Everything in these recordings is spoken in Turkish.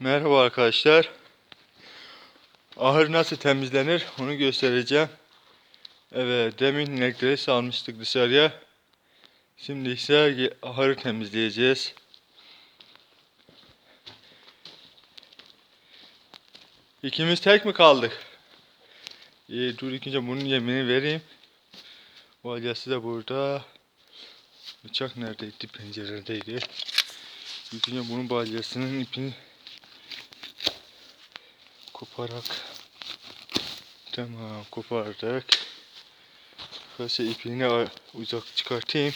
Merhaba arkadaşlar. Ahır nasıl temizlenir onu göstereceğim. Evet demin inekleri salmıştık dışarıya. Şimdi ise ahırı temizleyeceğiz. İkimiz tek mi kaldık? İyi dur ilk önce bunun yemini vereyim. Valyası da burada. Bıçak neredeydi? Penceredeydi. İlk önce bunun balyasının ipini koparak tamam kopardık. Şöyle ipini uzak çıkartayım.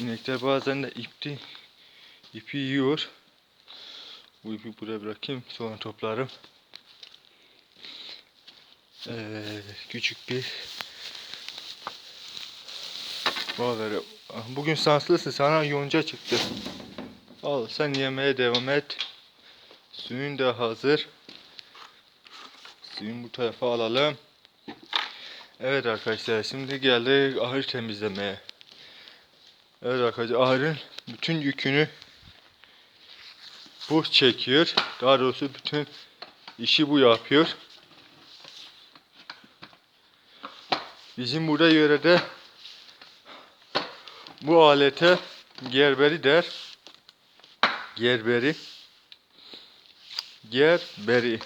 İnekler bazen de ipti ipi yiyor. Bu ipi buraya bırakayım sonra toplarım. Evet, küçük bir Vallahi bugün şanslısın sana yonca çıktı. Al sen yemeye devam et. Suyun da hazır. Suyun bu tarafa alalım. Evet arkadaşlar şimdi geldik ahır temizlemeye. Evet arkadaşlar ahırın bütün yükünü bu çekiyor. Daha doğrusu bütün işi bu yapıyor. Bizim burada yörede bu alete gerberi der. Gerberi. Gerberi.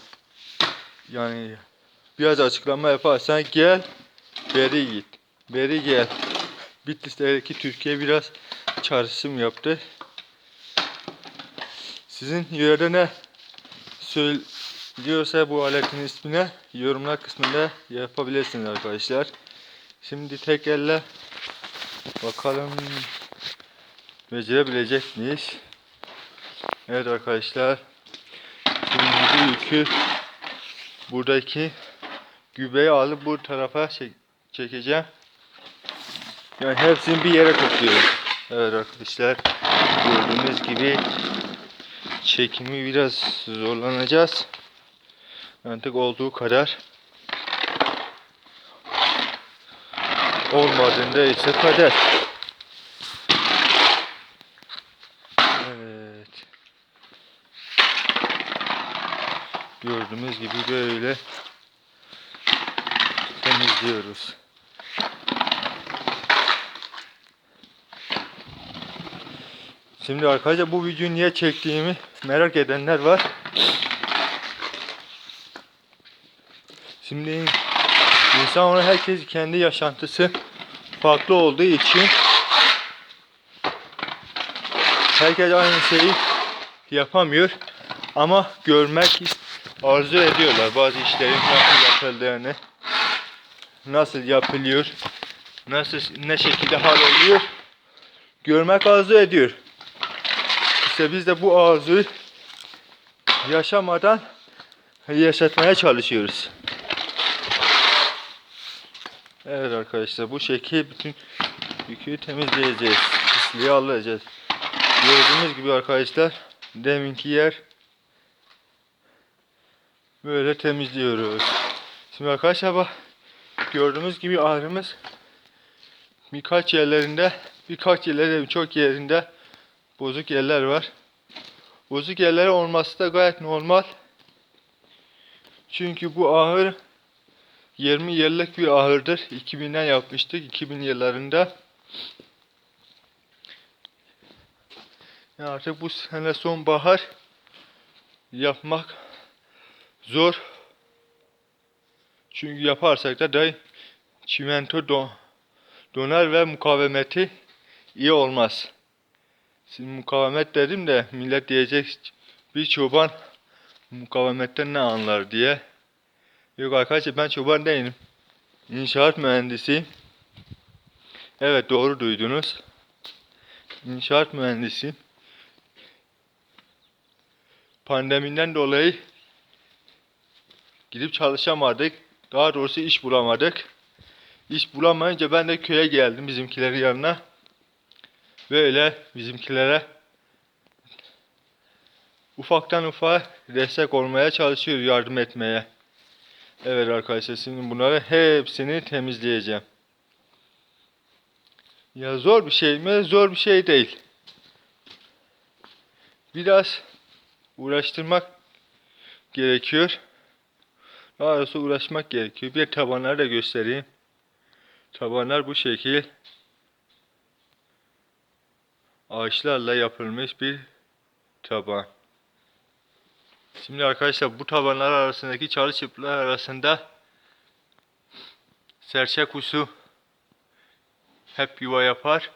Yani biraz açıklama yaparsan gel beri git. Beri gel. Bitlis'teki Türkiye biraz çağrışım yaptı. Sizin yörede ne söylüyorsa bu aletin ismine yorumlar kısmında yapabilirsiniz arkadaşlar. Şimdi tek elle bakalım becerebilecek miyiz? Evet arkadaşlar. Şimdi yükü buradaki gübreyi alıp bu tarafa çek- çekeceğim. Yani hepsini bir yere topluyorum. Evet arkadaşlar. Gördüğünüz gibi çekimi biraz zorlanacağız. Artık olduğu kadar. Olmadığında ise kader. Evet. Gördüğümüz gibi böyle temizliyoruz. Şimdi arkadaşlar bu videoyu niye çektiğimi merak edenler var. Şimdi insan ona herkes kendi yaşantısı farklı olduğu için herkes aynı şeyi yapamıyor ama görmek arzu ediyorlar bazı işlerin nasıl yapıldığını. Nasıl yapılıyor nasıl ne şekilde hal oluyor. Görmek arzu ediyor. İşte biz de bu arzuyu yaşamadan yaşatmaya çalışıyoruz. Evet arkadaşlar bu şekil bütün yükü temizleyeceğiz pisliği alacağız. Gördüğünüz gibi arkadaşlar deminki yer böyle temizliyoruz. Şimdi arkadaşlar bak gördüğünüz gibi ağrımız birkaç yerlerinde birkaç yerlerde çok yerinde bozuk yerler var. Bozuk yerler olması da gayet normal. Çünkü bu ahır 20 yıllık bir ahırdır. 2000'den yapmıştık. 2000 yıllarında. Ya artık bu sene sonbahar yapmak zor. Çünkü yaparsak da day çimento don, donar ve mukavemeti iyi olmaz. Şimdi mukavemet dedim de millet diyecek bir çoban mukavemetten ne anlar diye. Yok arkadaşlar ben çoban değilim. İnşaat mühendisiyim. Evet doğru duydunuz. İnşaat mühendisiyim. Pandemiden dolayı gidip çalışamadık. Daha doğrusu iş bulamadık. İş bulamayınca ben de köye geldim bizimkilerin yanına. Böyle bizimkilere ufaktan ufağa destek olmaya çalışıyor yardım etmeye. Evet arkadaşlar şimdi bunları hepsini temizleyeceğim. Ya zor bir şey mi? Zor bir şey değil. Biraz uğraştırmak gerekiyor. Doğrusu uğraşmak gerekiyor. Bir tabanları da göstereyim. Tabanlar bu şekil. Ağaçlarla yapılmış bir taban. Şimdi arkadaşlar bu tabanlar arasındaki çalı çıplar arasında serçe kuşu hep yuva yapar.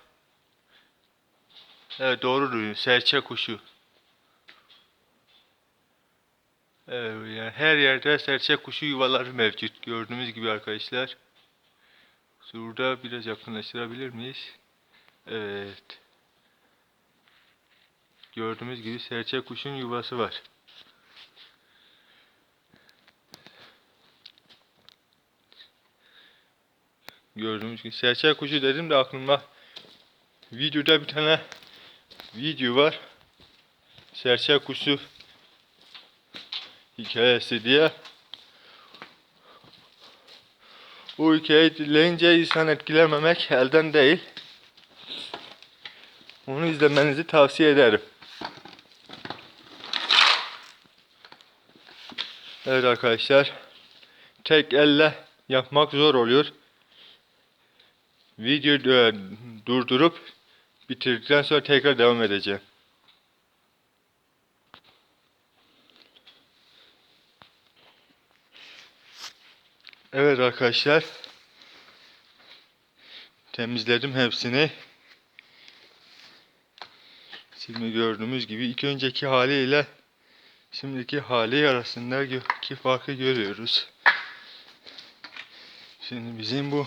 Evet doğru duyuyor. Serçe kuşu. Evet, yani her yerde serçe kuşu yuvaları mevcut. Gördüğünüz gibi arkadaşlar. Şurada biraz yakınlaştırabilir miyiz? Evet. Gördüğümüz gibi serçe kuşun yuvası var. Gördüğümüz gibi serçe kuşu dedim de aklıma videoda bir tane video var. Serçe kuşu hikayesi diye. Bu hikayeyi dinleyince insan etkilememek elden değil. Onu izlemenizi tavsiye ederim. Evet arkadaşlar. Tek elle yapmak zor oluyor. Videoyu e, durdurup bitirdikten sonra tekrar devam edeceğim. Evet arkadaşlar. Temizledim hepsini. Şimdi gördüğümüz gibi ilk önceki haliyle şimdiki hali arasındaki farkı görüyoruz. Şimdi bizim bu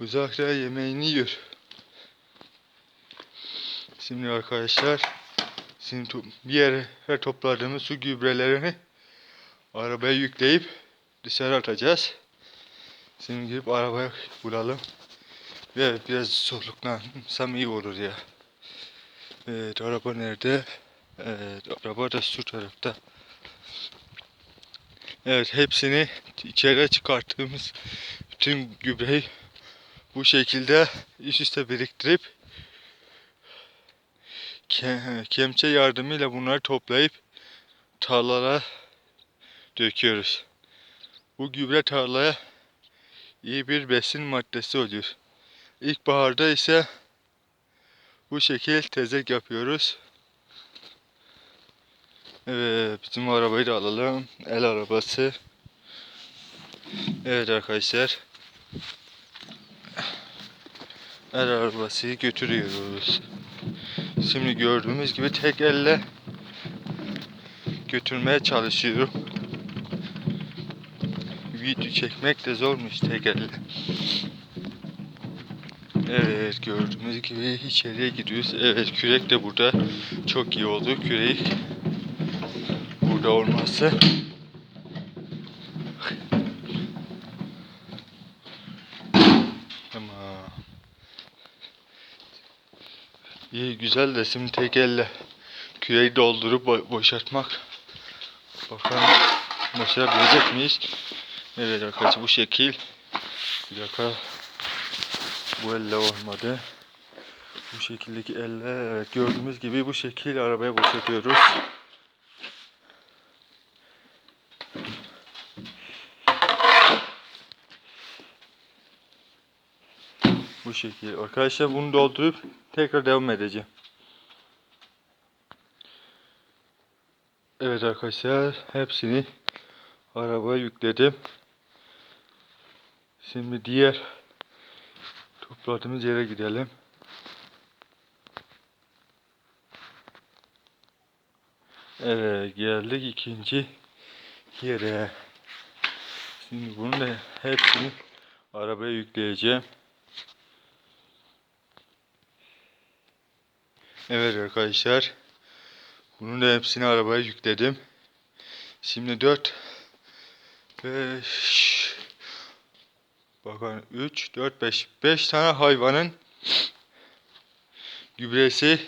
uzakta yemeğini yiyor. Şimdi arkadaşlar şimdi bir yere her topladığımız su gübrelerini arabaya yükleyip dışarı atacağız. Şimdi gidip arabaya bulalım. Ve biraz soluklansam iyi olur ya. Evet araba nerede? Evet araba da şu tarafta. Evet hepsini içeri çıkarttığımız bütün gübreyi bu şekilde üst üste biriktirip ke- kemçe yardımıyla bunları toplayıp tarlalara döküyoruz. Bu gübre tarlaya iyi bir besin maddesi oluyor. İlkbaharda ise bu şekil tezek yapıyoruz. Evet bizim arabayı da alalım. El arabası. Evet arkadaşlar. El arabası götürüyoruz. Şimdi gördüğümüz gibi tek elle götürmeye çalışıyorum. Video çekmek de zormuş tek elle. Evet gördüğümüz gibi içeriye gidiyoruz. Evet kürek de burada çok iyi oldu. Kürek burada olması. Ama iyi güzel de şimdi tek elle küreği doldurup bo- boşaltmak. Bakalım başarabilecek miyiz? Evet arkadaşlar bu şekil. Bir dakika. Bu elle olmadı. Bu şekildeki elle evet gördüğümüz gibi bu şekil arabaya boşaltıyoruz. Bu şekil. Arkadaşlar bunu doldurup tekrar devam edeceğim. Evet arkadaşlar hepsini arabaya yükledim. Şimdi diğer topladığımız yere gidelim. Evet geldik ikinci yere. Şimdi bunu da hepsini arabaya yükleyeceğim. Evet arkadaşlar. Bunun da hepsini arabaya yükledim. Şimdi 4 5 Bakın 3 4 5 5 tane hayvanın gübresi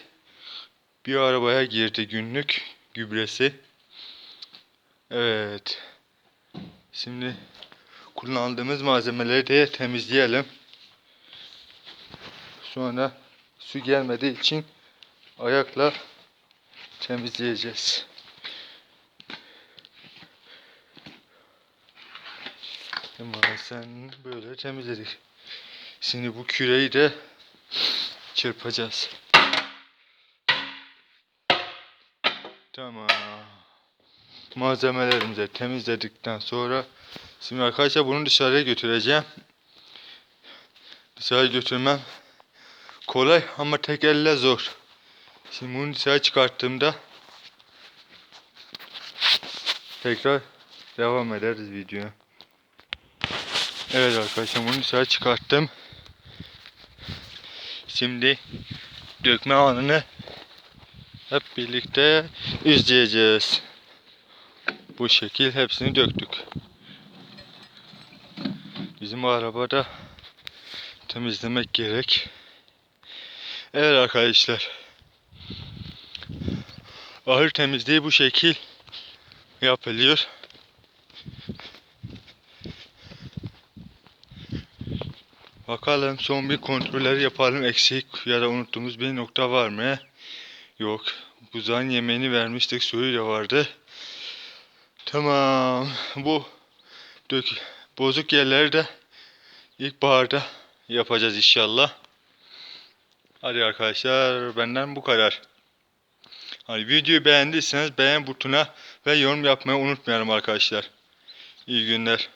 bir arabaya girdi günlük gübresi. Evet. Şimdi kullandığımız malzemeleri de temizleyelim. Sonra su gelmediği için ayakla temizleyeceğiz. Ama sen böyle temizledik. Şimdi bu küreyi de çırpacağız. Tamam. Malzemelerimizi temizledikten sonra şimdi arkadaşlar bunu dışarıya götüreceğim. Dışarı götürmem kolay ama tek elle zor. Şimdi bunu dışarı çıkarttığımda tekrar devam ederiz videoya. Evet arkadaşlar bunu dışarı çıkarttım. Şimdi dökme anını hep birlikte izleyeceğiz. Bu şekil hepsini döktük. Bizim arabada temizlemek gerek. Evet arkadaşlar. Ahır temizliği bu şekil yapılıyor. Bakalım son bir kontrolleri yapalım. Eksik ya da unuttuğumuz bir nokta var mı? Yok. Buzağın yemeğini vermiştik. Suyu da vardı. Tamam. Bu dök bozuk yerleri de ilkbaharda yapacağız inşallah. Hadi arkadaşlar benden bu kadar. Hani videoyu beğendiyseniz beğen butonuna ve yorum yapmayı unutmayalım arkadaşlar. İyi günler.